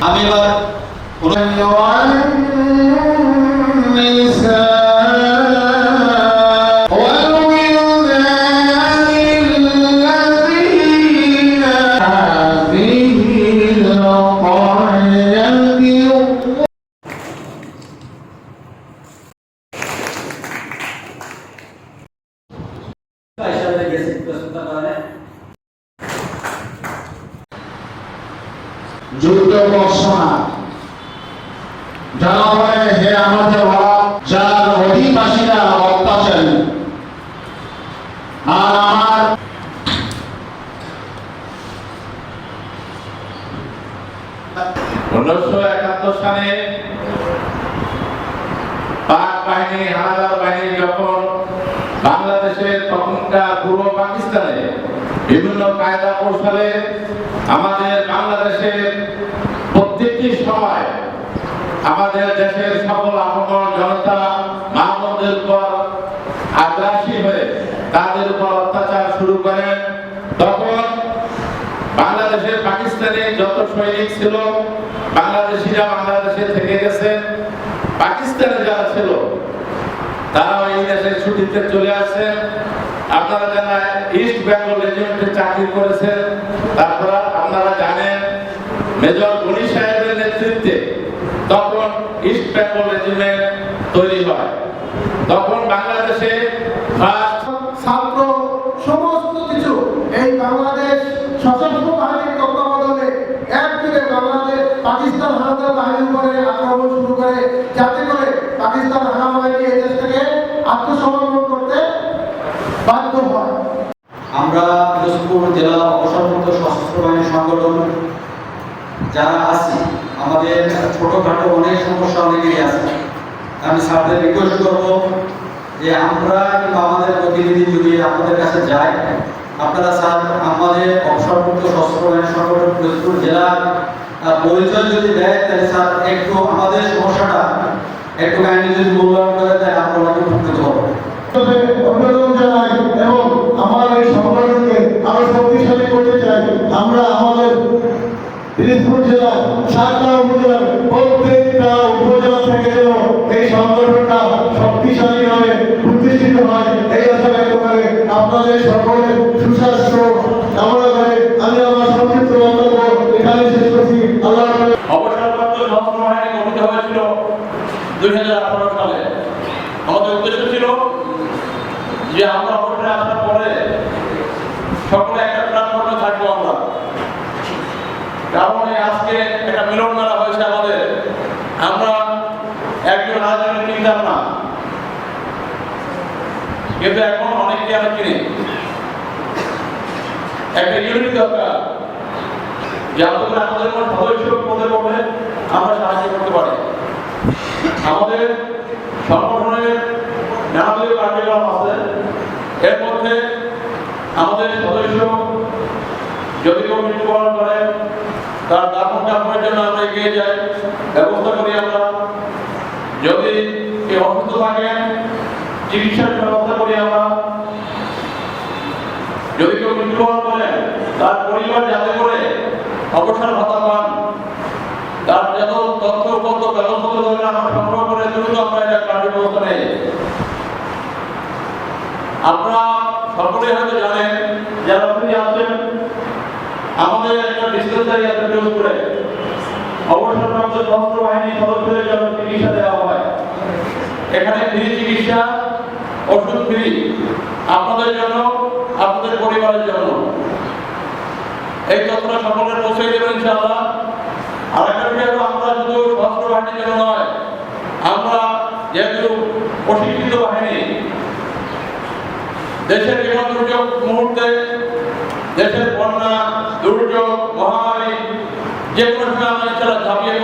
আমি এবার যারা বলে হে আমাদের যার অধিবাসীরা অত্যাচারী আর আমার উনিশশো একাত্তর সালে পাক বাহিনী, হানাদার বাহিনী যখন বাংলাদেশের তখনকার পূর্ব পাকিস্তানে বিভিন্ন কায়দা কৌশলে আমাদের বাংলাদেশের প্রত্যেকটি সময় আমাদের দেশের সকল আহমর জনতা মাহমুদের উপর আগ্রাসী হয়ে তাদের উপর অত্যাচার শুরু করেন। তখন বাংলাদেশের পাকিস্তানে যত সৈনিক ছিল বাংলাদেশিরা বাংলাদেশে থেকে গেছেন। পাকিস্তানে যারা ছিল তারাও এই দেশের ছুটিতে চলে আসেন আপনারা যারা ইস্ট বেঙ্গল রেজিমেন্টে চাকরি করেছেন, তারপর আপনারা জানেন মেজর গনি সাহেবের নেতৃত্বে তখন ইস্ট বেঙ্গল রেজিমেন্ট তৈরি হয়। তখন বাংলাদেশে পিরোজপুর জেলা অবসরপ্রাপ্ত সশস্ত্র বাহিনী সংগঠন যারা আছি আমাদের ছোটখাটো অনেক সমস্যা অনেকেরই আছে। আমি স্যারদের রিকোয়েস্ট করব যে আমরা কিংবা আমাদের প্রতিনিধি যদি আপনাদের কাছে যায় আপনারা স্যার আমাদের অবসরপ্রাপ্ত সশস্ত্র বাহিনী সংগঠন পিরোজপুর আহ, পরিচয় যদি দেয় তাহলে স্যার একটু আমাদের সমস্যাটা একটু কাহিনী যদি মূল্যায়ন করে তাহলে আমরা অনেক উপকৃত হব। জেলা সাতটা উপজেলার প্রত্যেকটা উপজেলা থেকে যেন এই সংগঠনটা শক্তিশালী হয়ে প্রতিষ্ঠিত হয়, এই আশা ব্যক্ত করে আপনাদের সকলের সুস্বাস্থ্য কামনা করে আমি আমার সংক্ষিপ্ত বক্তব্য এখানে শেষ করছি। আল্লাহ অবসরপ্রাপ্ত সশস্ত্র গঠিত হয়েছিল দুই হাজার আঠারো সালে। আমাদের উদ্দেশ্য ছিল যে আমরা অবসরে আসার পরে সকলে একটা প্ল্যাটফর্মে থাকব আমরা কারণ এই আজকে একটা মিলন মেলা হয়েছে আমাদের আমরা একজন রাজনৈতিক চিন্তার না কিন্তু এখন অনেককে আমরা চিনি। একটা ইউনিটি দরকার যাতে আমাদের কোনো সদস্য পদে পড়ে আমরা সাহায্য করতে পারি। আমাদের সংগঠনের নানাবিধ কার্যক্রম আছে। এর মধ্যে আমাদের সদস্য যদি কেউ মৃত্যুবরণ করে, তার দাফন কাপড়ের জন্য আমরা এগিয়ে যাই, ব্যবস্থা করি আমরা। যদি কেউ অসুস্থ থাকেন চিকিৎসার ব্যবস্থা করি আমরা। যদি কেউ মৃত্যুবরণ করেন তার পরিবার যাতে করে অবসর ভাতা পান, তার যত তথ্য পত্র ব্যবস্থা ধরে আমরা সংগ্রহ করে দ্রুত আমরা এটা কার্যব্যবস্থা নেই। আপনারা সকলেই হয়তো জানেন, যারা আপনি আছেন আমাদের একটা ডিসপেন্সারি আছে পিরোজপুরে অবসরপ্রাপ্ত সশস্ত্র বাহিনী সদস্যদের জন্য চিকিৎসা দেওয়া হয়। এখানে ফ্রি চিকিৎসা ওষুধ ফ্রি আপনাদের জন্য, আপনাদের পরিবারের জন্য। এই তথ্যটা সকলের পৌঁছে দেবেন ইনশাআল্লাহ। আর একটা আমরা শুধু সশস্ত্র বাহিনীর জন্য নয়, আমরা যেহেতু প্রশিক্ষিত বাহিনী, দেশের বিভিন্ন দুর্যোগ মুহূর্তে, দেশের বন্যা, দুর্যোগ, মহামারী, যে কোনো সময় আমরা ইনশাআল্লাহ ঝাঁপিয়ে